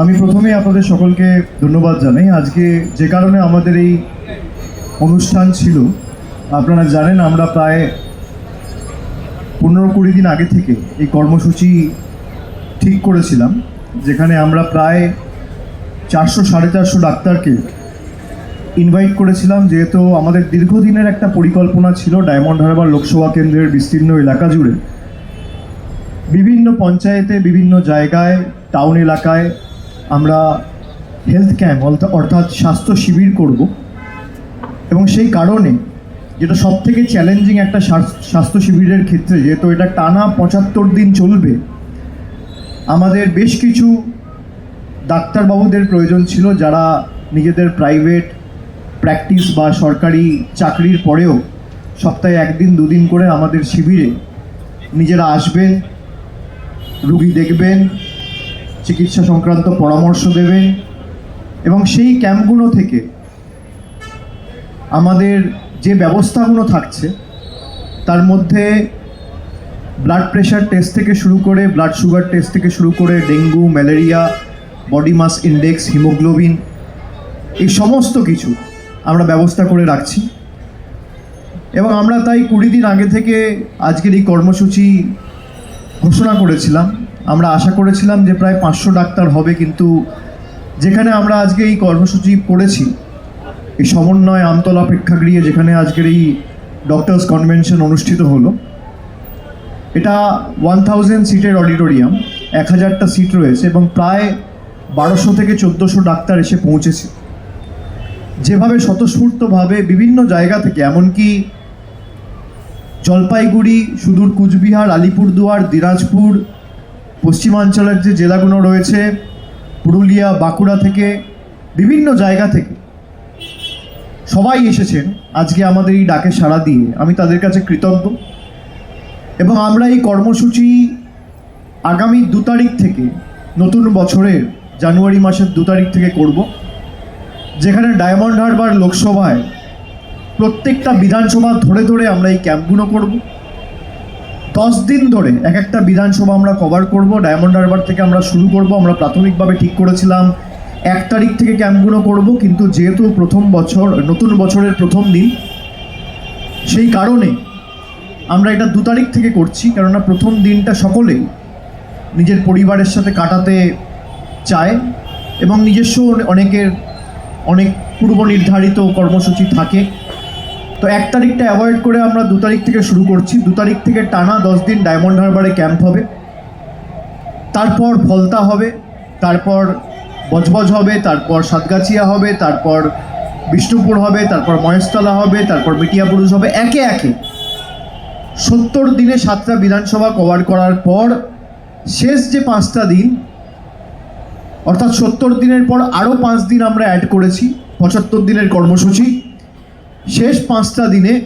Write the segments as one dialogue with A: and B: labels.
A: আমি প্রথমেই আপনাদের সকলকে ধন্যবাদ জানাই। আজকে যে কারণে আমাদের এই অনুষ্ঠান ছিল, আপনারা জানেন আমরা প্রায় পনেরো কুড়ি দিন আগে থেকে এই কর্মসূচি ঠিক করেছিলাম, যেখানে আমরা প্রায় চারশো, সাড়ে চারশো ডাক্তারকে ইনভাইট করেছিলাম, যেহেতু আমাদের দীর্ঘদিনের একটা পরিকল্পনা ছিল ডায়মন্ড হারবার লোকসভা কেন্দ্রের বিস্তীর্ণ এলাকা জুড়ে। বিভিন্ন পঞ্চায়েতে, বিভিন্ন জায়গায় টাউন এলাকায় আমরা হেলথ ক্যাম্প অর্থাৎ স্বাস্থ্য শিবির করব। এবং সেই কারণে যেটা সব থেকে চ্যালেঞ্জিং একটা স্বাস্থ্য শিবিরের ক্ষেত্রে, যেহেতু এটা টানা পঁচাত্তর দিন চলবে, আমাদের বেশ কিছু ডাক্তারবাবুদের প্রয়োজন ছিল যারা নিজেদের প্রাইভেট প্র্যাকটিস বা সরকারি চাকরির পরেও সপ্তাহে একদিন, দুদিন করে আমাদের শিবিরে নিজেরা আসবেন। রুগী দেখবেন, চিকিৎসা সংক্রান্ত পরামর্শ দেবেন এবং সেই ক্যাম্পগুলো থেকে আমাদের যে ব্যবস্থাগুলো থাকছে, তার মধ্যে ব্লাড প্রেশার টেস্ট থেকে শুরু করে ব্লাড সুগার টেস্ট থেকে শুরু করে dengue malaria body mass index haemoglobin এই সমস্ত কিছু আমরা ব্যবস্থা করে রাখছি। এবং আমরা তাই কুড়ি দিন আগে থেকে আজকের এই কর্মসূচি ঘোষণা করেছিলাম। আমরা আশা করেছিলাম যে প্রায় পাঁচশো ডাক্তার হবে, কিন্তু যেখানে আমরা আজকে এই কর্মসূচি করেছি, এই সমন্বয় আমতলা প্রেক্ষাগৃহে যেখানে আজকের এই ডক্টরস কনভেনশন অনুষ্ঠিত হলো, এটা ওয়ান থাউজেন্ড সিটের অডিটোরিয়াম এক হাজারটা সিট রয়েছে এবং প্রায় বারোশো থেকে চোদ্দোশো ডাক্তার এসে পৌঁছেছে। যেভাবে স্বতঃস্ফূর্তভাবে বিভিন্ন জায়গা থেকে, এমনকি জলপাইগুড়ি, সুদূর কুচবিহার, আলিপুরদুয়ার, দিনাজপুর, পশ্চিমাঞ্চলের যে জেলাগুলো রয়েছে, পুরুলিয়া, বাঁকুড়া থেকে, বিভিন্ন জায়গা থেকে সবাই এসেছেন আজকে আমাদের এই ডাকে সাড়া দিয়ে। আমি তাদের কাছে কৃতজ্ঞ। এবং আমরা এই কর্মসূচি আগামী দু তারিখ থেকে, নতুন বছরের জানুয়ারি মাসের দু তারিখ থেকে করব, যেখানে ডায়মন্ড হারবার লোকসভায় প্রত্যেকটা বিধানসভা ধরে ধরে আমরা এই ক্যাম্পগুলো করব। দশ দিন ধরে এক একটা বিধানসভা আমরা কভার করব ডায়মন্ড হারবার থেকে আমরা শুরু করব, আমরা প্রাথমিকভাবে ঠিক করেছিলাম এক তারিখ থেকে ক্যাম্পগুলো করব, কিন্তু যেহেতু প্রথম বছর, নতুন বছরের প্রথম দিন, সেই কারণে আমরা এটা দু তারিখ থেকে করছি, কেননা প্রথম দিনটা সকলেই নিজের পরিবারের সাথে কাটাতে চায় এবং নিজস্ব অনেকের অনেক পূর্ব নির্ধারিত কর্মসূচি থাকে। তো এক তারিখটা অ্যাভয়েড করে আমরা দু তারিখ থেকে শুরু করছি। দু তারিখ থেকে টানা দশ দিন ডায়মন্ড হারবারে ক্যাম্প হবে। তারপর ফলতা হবে, তারপর বজবজ হবে, তারপর সাতগাছিয়া হবে, তারপর বিষ্ণুপুর হবে, তারপর মহেশতলা হবে, তারপর মিটিয়াপুরুষ হবে, একে একে। সত্তর দিনে সাতটা বিধানসভা কভার করার পর শেষ যে পাঁচটা দিন, অর্থাৎ সত্তর দিনের পর আরও পাঁচ দিন আমরা অ্যাড করেছি, পঁচাত্তর দিনের কর্মসূচি। শেষ পাঁচটা দিনে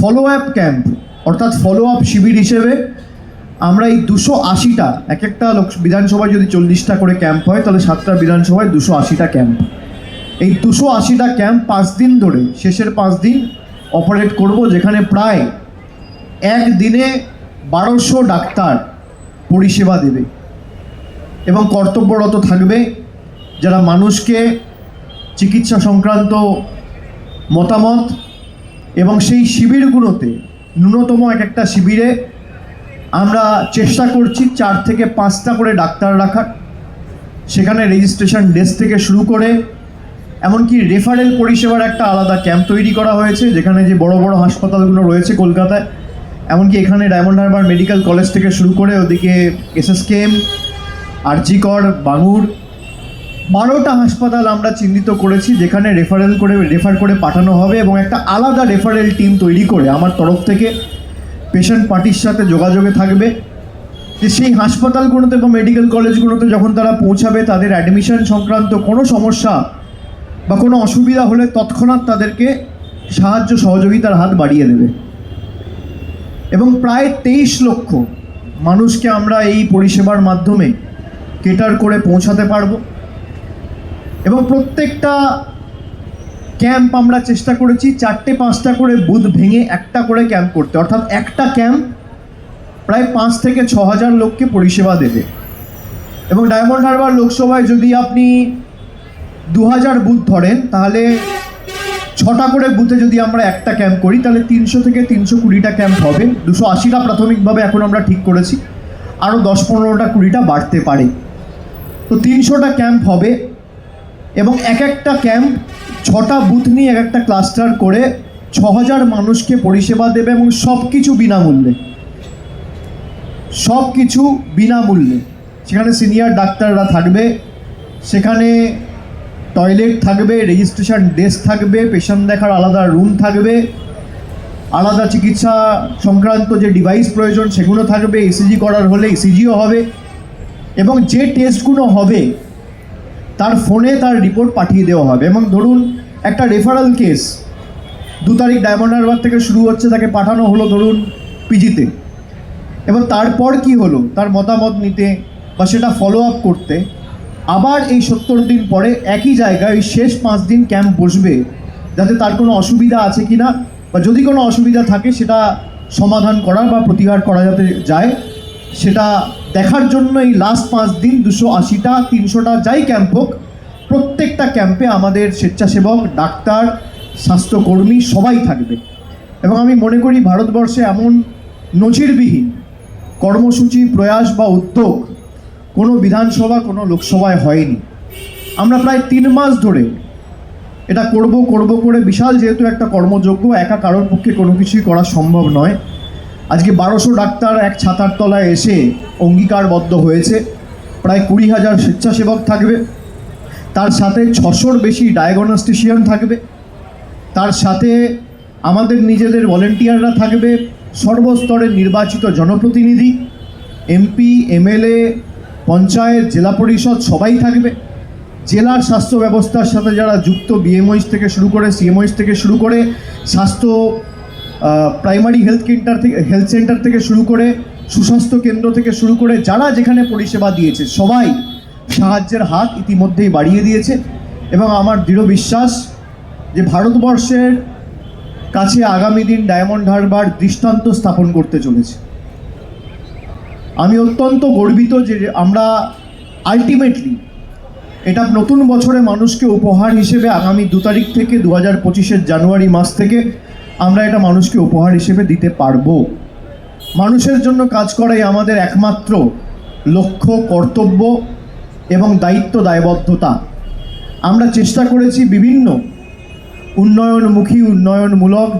A: ফলো আপ ক্যাম্প অর্থাৎ ফলো আপ শিবির হিসেবে আমরা এই দুশো আশিটা এক একটা লোক, বিধানসভায় যদি চল্লিশটা করে ক্যাম্প হয়, তাহলে সাতটা বিধানসভায় দুশো আশিটা ক্যাম্প এই দুশো আশিটা ক্যাম্প পাঁচ দিন ধরে, শেষের পাঁচ দিন অপারেট করব, যেখানে প্রায় একদিনে বারোশো ডাক্তার পরিষেবা দেবে। এবং কর্তব্যরত থাকবে যারা মানুষকে চিকিৎসা সংক্রান্ত মতামত এবং সেই শিবিরগুলোতে ন্যূনতম এক একটা শিবিরে আমরা চেষ্টা করছি চার থেকে পাঁচটা করে ডাক্তার রাখার। সেখানে রেজিস্ট্রেশন ডেস্ক থেকে শুরু করে, এমনকি রেফারেল পরিষেবার একটা আলাদা ক্যাম্প তৈরি করা হয়েছে, যেখানে যে বড় বড় হাসপাতালগুলো রয়েছে কলকাতায়। এমনকি এখানে ডায়মন্ড হারবার মেডিকেল কলেজ থেকে শুরু করে ওদিকে এসএসকেএম আরজিকর বাঙুর বারোটা হাসপাতাল আমরা চিহ্নিত করেছি, যেখানে রেফারেল করে রেফার করে পাঠানো হবে এবং একটা আলাদা রেফারেল টিম তৈরি করে আমার তরফ থেকে পেশেন্ট পার্টির সাথে যোগাযোগে থাকবে। যে সেই হাসপাতালগুলোতে বা মেডিকেল কলেজগুলোতে যখন তারা পৌঁছাবে, তাদের অ্যাডমিশন সংক্রান্ত কোনো সমস্যা বা কোনো অসুবিধা হলে তৎক্ষণাৎ তাদেরকে সাহায্য সহযোগিতার হাত বাড়িয়ে দেবে। এবং প্রায় তেইশ লক্ষ মানুষকে আমরা এই পরিষেবার মাধ্যমে কেটার করে পৌঁছাতে পারব। এবং প্রত্যেকটা ক্যাম্প আমরা চেষ্টা করেছি চারটে পাঁচটা করে বুথ ভেঙে একটা করে ক্যাম্প করতে। অর্থাৎ একটা ক্যাম্প প্রায় পাঁচ থেকে ছ হাজার লোককে পরিষেবা দেবে। এবং ডায়মন্ড হারবার লোকসভায় যদি আপনি দু হাজার বুথ ধরেন, তাহলে ছটা করে বুথে যদি আমরা একটা ক্যাম্প করি, তাহলে তিনশো থেকে তিনশো কুড়িটা ক্যাম্প হবে। দুশো আশিটা প্রাথমিকভাবে এখন আমরা ঠিক করেছি। আরও দশ পনেরোটা কুড়িটা বাড়তে পারে। তো তিনশোটা ক্যাম্প হবে। এবং এক একটা ক্যাম্প ছটা বুথ নিয়ে এক একটা ক্লাস্টার করে ছ হাজার মানুষকে পরিষেবা দেবে এবং সব কিছু বিনামূল্যে। সব কিছু বিনামূল্যে। সেখানে সিনিয়র ডাক্তাররা থাকবে, সেখানে টয়লেট থাকবে রেজিস্ট্রেশন ডেস্ক থাকবে পেশেন্ট দেখার আলাদা রুম থাকবে, আলাদা চিকিৎসা সংক্রান্ত যে ডিভাইস প্রয়োজন সেগুলো থাকবে ইসিজি করার হলে ইসিজিও হবে এবং যে টেস্টগুলো হবে তার ফোনে তার রিপোর্ট পাঠিয়ে দেওয়া হবে এবং ধরুন একটা রেফারেল কেস দু তারিখ ডায়মন্ড হারবার থেকে শুরু হচ্ছে, তাকে পাঠানো হলো ধরুন পিজিতে এবং তারপর কি হলো? তার মতামত নিতে বা সেটা ফলো আপ করতে আবার এই সত্তর দিন পরে একই জায়গায় শেষ পাঁচ দিন ক্যাম্প বসবে, যাতে তার কোনো অসুবিধা আছে কি না বা যদি কোনো অসুবিধা থাকে সেটা সমাধান করা বা প্রতিকার করা যাতে যায়, সেটা দেখার জন্য এই লাস্ট পাঁচ দিন দুশো আশিটা, তিনশোটা যাই ক্যাম্প হোক, প্রত্যেকটা ক্যাম্পে আমাদের স্বেচ্ছাসেবক, ডাক্তার, স্বাস্থ্যকর্মী সবাই থাকবে। এবং আমি মনে করি ভারতবর্ষে এমন নজিরবিহীন কর্মসূচি, প্রয়াস বা উদ্যোগ কোনো বিধানসভা, কোনো লোকসভায় হয়নি। আমরা প্রায় তিন মাস ধরে এটা করব করব করে বিশাল যেহেতু একটা কর্মযোগ্য একা কারোর পক্ষে কোনো কিছুই করা সম্ভব নয়। আজকে বারোশো ডাক্তার এক ছাতার তলায় এসে অঙ্গীকারবদ্ধ হয়েছে। প্রায় কুড়ি হাজার স্বেচ্ছাসেবক থাকবে। তার সাথে ছশোর বেশি ডায়াগনস্টিশিয়ান থাকবে। তার সাথে আমাদের নিজেদের ভলেন্টিয়াররা থাকবে। সর্বস্তরের নির্বাচিত জনপ্রতিনিধি এমপি এমএলএ পঞ্চায়েত, জেলা পরিষদ সবাই থাকবে। জেলার স্বাস্থ্য ব্যবস্থার সাথে যারা যুক্ত বিএমওইস থেকে শুরু করে সিএমওইস থেকে শুরু করে স্বাস্থ্য প্রাইমারি হেলথ কেন্টার থেকে হেলথ সেন্টার থেকে শুরু করে সুস্বাস্থ্য কেন্দ্র থেকে শুরু করে যারা যেখানে পরিষেবা দিয়েছে, সবাই সাহায্যের হাত ইতিমধ্যেই বাড়িয়ে দিয়েছে। এবং আমার দৃঢ় বিশ্বাস যে ভারতবর্ষের কাছে আগামী দিন ডায়মন্ড হারবার দৃষ্টান্ত স্থাপন করতে চলেছে। আমি অত্যন্ত গর্বিত যে আমরা আলটিমেটলি এটা নতুন বছরে মানুষকে উপহার হিসেবে আগামী দু তারিখ থেকে দু হাজার পঁচিশের জানুয়ারি মাস থেকে আমরা এটা মানুষকে উপহার হিসেবে দিতে পারব। মানুষের জন্য কাজ করাই আমাদের একমাত্র লক্ষ্য, কর্তব্য এবং দায়িত্ব দায়বদ্ধতা। আমরা চেষ্টা করেছি বিভিন্ন উন্নয়নমুখী, উন্নয়নমূলক,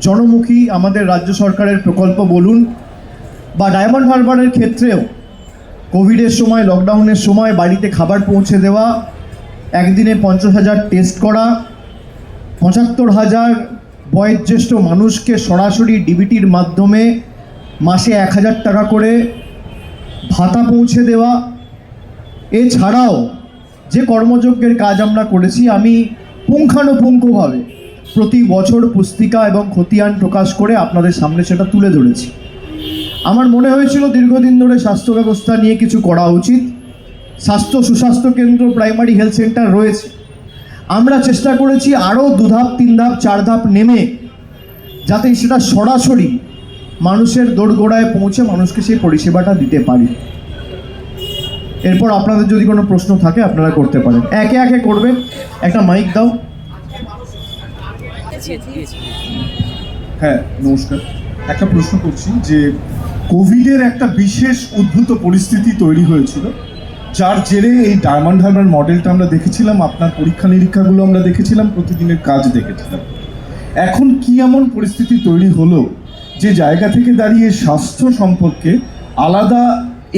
A: জনমুখী আমাদের রাজ্য সরকারের প্রকল্প বলুন বা ডায়মন্ড হারবারের ক্ষেত্রেও কোভিডের সময়, লকডাউনের সময় বাড়িতে খাবার পৌঁছে দেওয়া, একদিনে পঞ্চাশ হাজার টেস্ট করা, পঁচাত্তর হাজার বয়োজ্যেষ্ঠ মানুষকে সরাসরি ডিবিটির মাধ্যমে মাসে এক হাজার টাকা করে ভাতা পৌঁছে দেওয়া। এছাড়াও যে কর্মযজ্ঞের কাজ আমরা করেছি, আমি পুঙ্খানুপুঙ্খভাবে প্রতি বছর পুস্তিকা এবং খতিয়ান প্রকাশ করে আপনাদের সামনে সেটা তুলে ধরেছি। আমার মনে হয়েছিল দীর্ঘদিন ধরে স্বাস্থ্য ব্যবস্থা নিয়ে কিছু করা উচিত। স্বাস্থ্য সুস্বাস্থ্য কেন্দ্র প্রাইমারি হেলথ সেন্টার রয়েছে। আমরা চেষ্টা করেছি আরও দু ধাপ, তিন ধাপ, চার ধাপ নেমে যাতে সেটা সরাসরি মানুষের দোরগোড়ায় পৌঁছে মানুষকে সেই পরিষেবাটা দিতে পারি। এরপর আপনাদের যদি কোনো প্রশ্ন থাকে, আপনারা করতে পারেন। একে একে করবেন। একটা মাইক দাও।
B: হ্যাঁ নমস্কার। একটা প্রশ্ন করছি যে, কোভিডের একটা বিশেষ উদ্ভূত পরিস্থিতি তৈরি হয়েছিল। যার জেরে এই ডায়মন্ড হারবার মডেলটা আমরা দেখেছিলাম, আপনার পরীক্ষা নিরীক্ষাগুলো আমরা দেখেছিলাম, প্রতিদিনের কাজ দেখেছিলাম। এখন কি এমন পরিস্থিতি তৈরি হলো যে জায়গা থেকে দাঁড়িয়ে স্বাস্থ্য সম্পর্কে আলাদা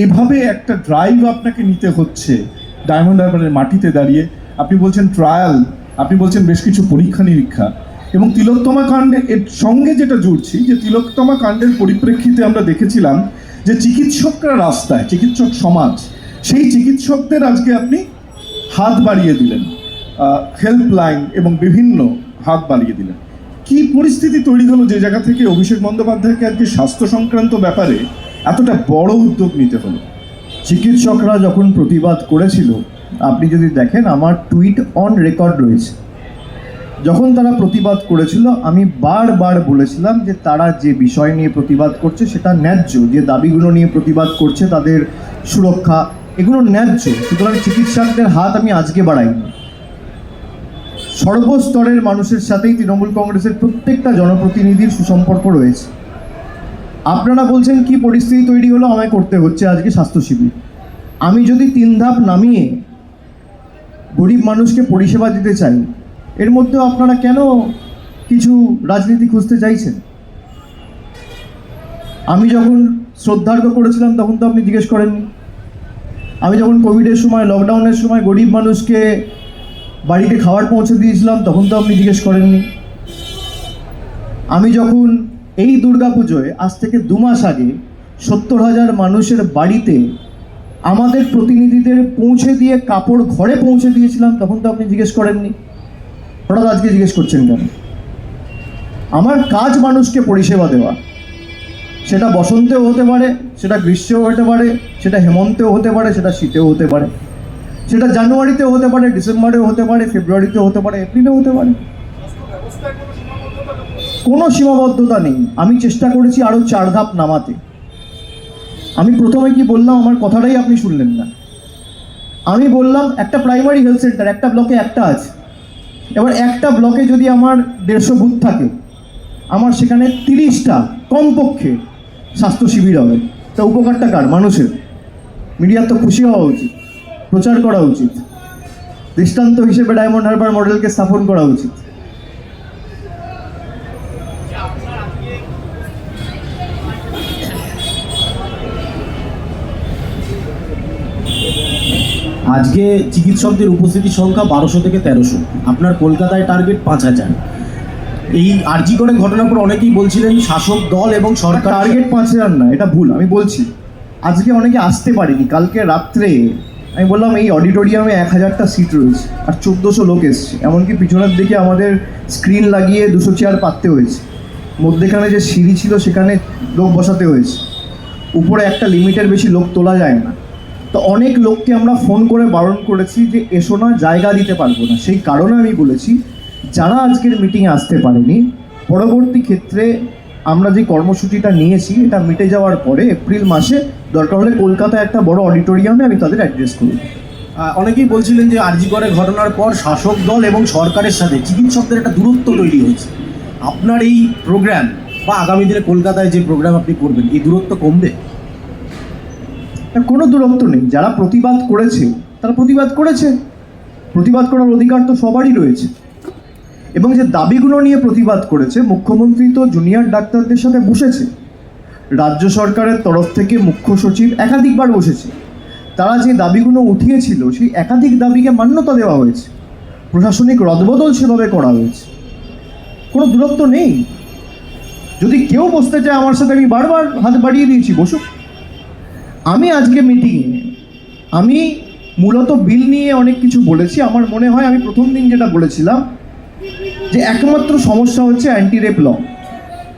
B: এভাবে একটা ড্রাইভ আপনাকে নিতে হচ্ছে ডায়মন্ড হারবারের মাটিতে দাঁড়িয়ে? আপনি বলছেন ট্রায়াল আপনি বলছেন বেশ কিছু পরীক্ষা নিরীক্ষা এবং তিলোত্তমা কাণ্ডে এর সঙ্গে যেটা জুড়ছি, যে তিলোত্তমা কাণ্ডের পরিপ্রেক্ষিতে আমরা দেখেছিলাম যে চিকিৎসকরা রাস্তায়, চিকিৎসক সমাজ সেই চিকিৎসকদের আজকে আপনি হাত বাড়িয়ে দিলেন হেল্পলাইন এবং বিভিন্ন হাত বাড়িয়ে দিলেন। কি পরিস্থিতি তৈরি হলো যে জায়গা থেকে অভিষেক বন্দ্যোপাধ্যায়কে আজকে স্বাস্থ্য সংক্রান্ত ব্যাপারে এতটা বড় উদ্যোগ নিতে হলো?
A: চিকিৎসকরা যখন প্রতিবাদ করেছিল, আপনি যদি দেখেন আমার টুইট অন রেকর্ড রয়েছে। যখন তারা প্রতিবাদ করেছিল, আমি বারবার বলেছিলাম যে তারা যে বিষয় নিয়ে প্রতিবাদ করছে সেটা ন্যায্য, যে দাবিগুলো নিয়ে প্রতিবাদ করছে তাদের সুরক্ষা এগুলো ন্যায্য, সুতরাং চিকিৎসকদের হাত আমি আজকে বাড়াইনি সর্বস্তরের মানুষের সাথেই তৃণমূল কংগ্রেসের প্রত্যেকটা জনপ্রতিনিধির সুসম্পর্ক রয়েছে। আপনারা বলছেন, কি পরিস্থিতি তৈরি হলো? আমায় করতে হচ্ছে আজকে স্বাস্থ্য শিবির। আমি যদি তিন ধাপ নামিয়ে গরিব মানুষকে পরিষেবা দিতে চাই, এর মধ্যেও আপনারা কেন কিছু রাজনীতি খুঁজতে চাইছেন? আমি যখন শ্রদ্ধার্ঘ করেছিলাম, তখন তো আপনি জিজ্ঞেস করেননি। আমি যখন কোভিডের সময় লকডাউনের সময় গরিব মানুষকে বাড়িতে খাবার পৌঁছে দিয়েছিলাম, তখন তো আপনি জিজ্ঞেস করেননি। আমি যখন এই দুর্গাপুজোয়, আজ থেকে দু মাস আগে সত্তর হাজার মানুষের বাড়িতে আমাদের প্রতিনিধিদের পৌঁছে দিয়ে কাপড় ঘরে পৌঁছে দিয়েছিলাম, তখন তো আপনি জিজ্ঞেস করেননি। হঠাৎ আজকে জিজ্ঞেস করছেন কেন? আমার কাজ মানুষকে পরিষেবা দেওয়া। সেটা বসন্তেও হতে পারে, সেটা গ্রীষ্মেও হতে পারে, সেটা হেমন্তেও হতে পারে, সেটা শীতেও হতে পারে। সেটা জানুয়ারিতেও হতে পারে, ডিসেম্বরেও হতে পারে, ফেব্রুয়ারিতেও হতে পারে, এপ্রিলেও হতে পারে। কোনো সীমাবদ্ধতা নেই। আমি চেষ্টা করেছি আরও চার ধাপ নামাতে। আমি প্রথমে কি বললাম, আমার কথাটাই আপনি শুনলেন না। আমি বললাম, একটা প্রাইমারি হেলথ সেন্টার একটা ব্লকে একটা আছে। এবার একটা ব্লকে যদি আমার দেড়শো বুথ থাকে, আমার সেখানে তিরিশটা কমপক্ষে স্বাস্থ্য শিবির হবে। তা উপকারটা কার? মানুষের। মিডিয়ার তো খুশি হওয়া উচিত। প্রচার করা উচিত। দৃষ্টান্ত হিসেবে ডায়মন্ড হারবার মডেলকে স্থাপন করা উচিত।
C: আজকে চিকিৎসকদের উপস্থিতির সংখ্যা বারোশো থেকে তেরোশো। আপনার কলকাতায় টার্গেট পাঁচ হাজার। এই আরজি করে ঘটনার পর অনেকেই বলছিলেন শাসক দল এবং সরকার
A: টার্গেট পাঁচ হাজার না এটা ভুল আমি বলছি। আজকে অনেকে আসতে পারেনি কালকে রাত্রে আমি বললাম এই অডিটোরিয়ামে এক হাজারটা সিট রয়েছে আর চোদ্দোশো লোক এসছে। এমনকি পিছনের দিকে আমাদের স্ক্রিন লাগিয়ে দুশো চেয়ার পাততে হয়েছে। মধ্যেখানে যে সিঁড়ি ছিল সেখানে লোক বসাতে হয়েছে। উপরে একটা লিমিটের বেশি লোক তোলা যায় না। তো অনেক লোককে আমরা ফোন করে বারণ করেছি যে এসো না জায়গা দিতে পারব না। সেই কারণে আমি বলেছি যারা আজকের মিটিংয়ে আসতে পারেনি পরবর্তী ক্ষেত্রে আমরা যে কর্মসূচিটা নিয়েছি এটা মিটে যাওয়ার পরে এপ্রিল মাসে দরকার হলে কলকাতায় একটা বড় অডিটোরিয়ামে আমি তাদের অ্যাড্রেস করব।
C: আহ, অনেকেই বলছিলেন যে আরজি করে ঘটনার পর শাসক দল এবং সরকারের সাথে চিকিৎসকদের একটা দূরত্ব তৈরি হয়েছে। আপনার এই প্রোগ্রাম বা আগামী দিনে কলকাতায় যে প্রোগ্রাম আপনি করবেন এই দূরত্ব কমবে?
A: কোনো দূরত্ব নেই। যারা প্রতিবাদ করেছে তারা প্রতিবাদ করেছে। প্রতিবাদ করার অধিকার তো সবারই রয়েছে। এবং যে দাবিগুলো নিয়ে প্রতিবাদ করেছে, মুখ্যমন্ত্রী তো জুনিয়র ডাক্তারদের সাথে বসেছে। রাজ্য সরকারের তরফ থেকে মুখ্য সচিব একাধিকবার বসেছে। তারা যে দাবিগুলো উঠিয়েছিল, সেই একাধিক দাবিকে মান্যতা দেওয়া হয়েছে। প্রশাসনিক রদবদল সেভাবে করা হয়েছে। কোনো দূরত্ব নেই। যদি কেউ বসতে চায় আমার সাথে, আমি বারবার হাত বাড়িয়ে দিয়েছি, বসুক। আমি আজকে মিটিংয়ে আমি মূলত বিল নিয়ে অনেক কিছু বলেছি। আমার মনে হয় আমি প্রথম দিন যেটা বলেছিলাম যে একমাত্র সমস্যা হচ্ছে অ্যান্টি রেপ ল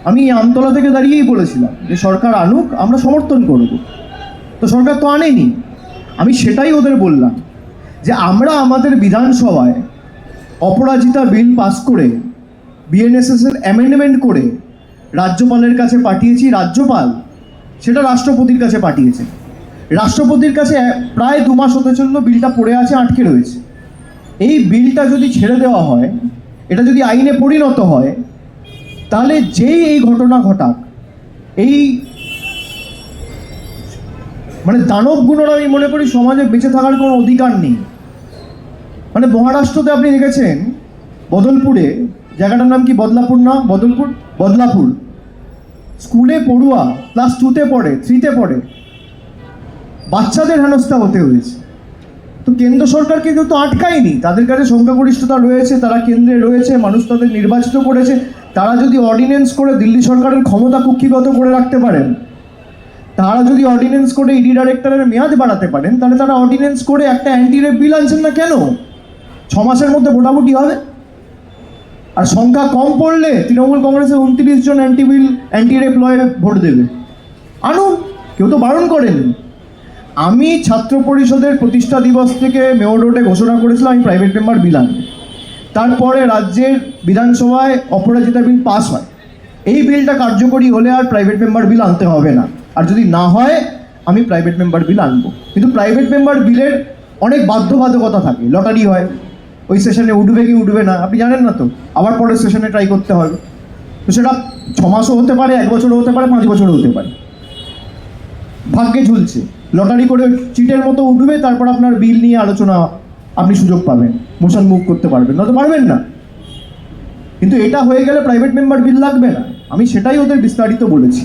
A: আমি এই আমতলা থেকে দাঁড়িয়েই বলেছিলাম যে সরকার আনুক, আমরা সমর্থন করব। তো সরকার তো আনেনি। আমি সেটাই ওদের বললাম যে আমরা আমাদের বিধানসভায় অপরাজিতা বিল পাস করে বিএনএসএস এর অ্যামেন্ডমেন্ট করে রাজ্যপালের কাছে পাঠিয়েছি, রাজ্যপাল সেটা রাষ্ট্রপতির কাছে পাঠিয়েছে। রাষ্ট্রপতির কাছে প্রায় দু মাস হতে চলল বিলটা পড়ে আছে, আটকে রয়েছে। এই বিলটা যদি ছেড়ে দেওয়া হয় এটা যদি আইনে পরিণত হয়, তাহলে যেই এই ঘটনা ঘটাক, এই মানে দানব দানবগুলোর আমি মনে করি সমাজে বেঁচে থাকার কোনো অধিকার নেই। মানে মহারাষ্ট্রতে আপনি দেখেছেন, বদলপুরে, জায়গাটার নাম কি বদলাপুর না? বদলপুর? বদলাপুর। স্কুলে পড়ুয়া, ক্লাস টুতে পড়ে থ্রিতে পড়ে, বাচ্চাদের হেনস্থা হতে হয়েছে। তো কেন্দ্র সরকার কিন্তু তো আটকায়নি। তাদের কাছে সংখ্যাগরিষ্ঠতা রয়েছে, তারা কেন্দ্রে রয়েছে, মানুষ তাদের নির্বাচিত করেছে। তারা যদি অর্ডিন্যান্স করে দিল্লি সরকারের ক্ষমতা কুক্ষিগত করে রাখতে পারেন, তারা যদি অর্ডিন্যান্স করে ইডি ডাইরেক্টরের মেয়াদ বাড়াতে পারেন, তাহলে তারা অর্ডিন্যান্স করে একটা অ্যান্টি রেপ বিল আনছেন না কেন? ছ মাসের মধ্যে মোটামুটি হবে। আর সংখ্যা কম পড়লে তৃণমূল কংগ্রেসের উনত্রিশ জন অ্যান্টি বিল অ্যান্টি রেপ লয়ে ভোট দেবে। আনুন, কেউ তো বারণ করেনি। আমি ছাত্র পরিষদের প্রতিষ্ঠা দিবস থেকে মেয়র রোডে ঘোষণা করেছিলাম, আমি প্রাইভেট মেম্বার বিল আনব তারপরে রাজ্যের বিধানসভায় অপরাজিতা বিল পাস হয়। এই বিলটা কার্যকরী হলে আর প্রাইভেট মেম্বার বিল আনতে হবে না। আর যদি না হয়, আমি প্রাইভেট মেম্বার বিল আনব। কিন্তু প্রাইভেট মেম্বার বিলের অনেক বাধ্যবাধকতা থাকে। লটারি হয়, ওই সেশনে উঠবে কি উঠবে না, আপনি জানেন না তো। আবার পরের সেশনে ট্রাই করতে হবে। তো সেটা ছ মাসও হতে পারে, এক বছরও হতে পারে, পাঁচ বছরও হতে পারে। ভাগ্যে ঝুলছে। লটারি করে চিটের মতো উঠবে, তারপর আপনার বিল নিয়ে আলোচনা আপনি সুযোগ পাবেন। মোশন মুভ করতে পারবেন না তো পারবেন না। কিন্তু এটা হয়ে গেলে প্রাইভেট মেম্বার বিল লাগবে না। আমি সেটাই ওদের বিস্তারিত বলেছি।